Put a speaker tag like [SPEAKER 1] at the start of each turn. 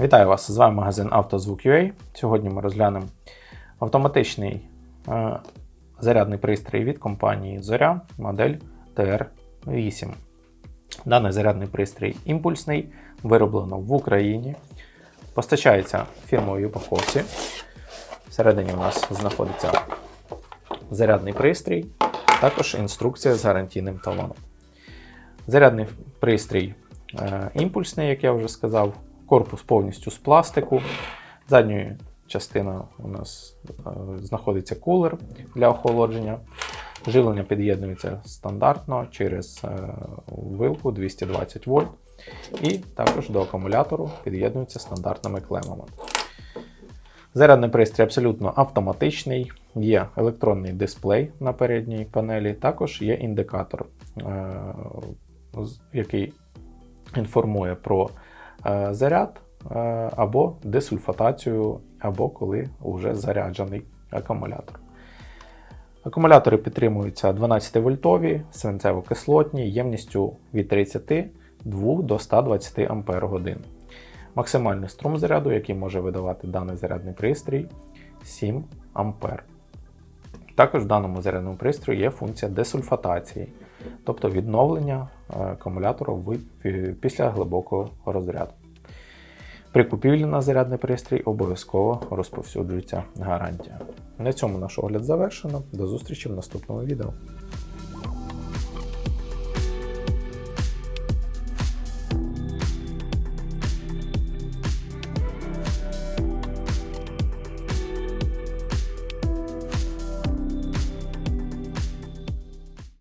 [SPEAKER 1] Вітаю вас! З вами магазин «Автозвук.UA». Сьогодні ми розглянемо автоматичний е, зарядний пристрій від компанії Зоря, модель TR8. Даний зарядний пристрій імпульсний, вироблено в Україні, постачається фірмовій упаковці. Всередині у нас знаходиться зарядний пристрій, також інструкція з гарантійним талоном. Зарядний пристрій е, імпульсний, як я вже сказав, корпус повністю з пластику. Задньою частиною у нас е, знаходиться кулер для охолодження. Живлення під'єднується стандартно через е, вилку 220 вольт. І також до акумулятору під'єднується стандартними клемами. Зарядний пристрій абсолютно автоматичний, є електронний дисплей на передній панелі, також є індикатор, е, який інформує про заряд е, або десульфатацію, або коли вже заряджений акумулятор. Акумулятори підтримуються 12 вольтові, свинцево-кислотні, ємністю від 32 до 120 Ампер годин. Максимальний струм заряду, який може видавати даний зарядний пристрій 7 Ампер. Також в даному зарядному пристрої є функція десульфатації, тобто відновлення акумулятору акумулятора після глибокого розряду. При купівлі на зарядний пристрій обов'язково розповсюджується гарантія. На цьому наш огляд завершено. До зустрічі в наступному відео.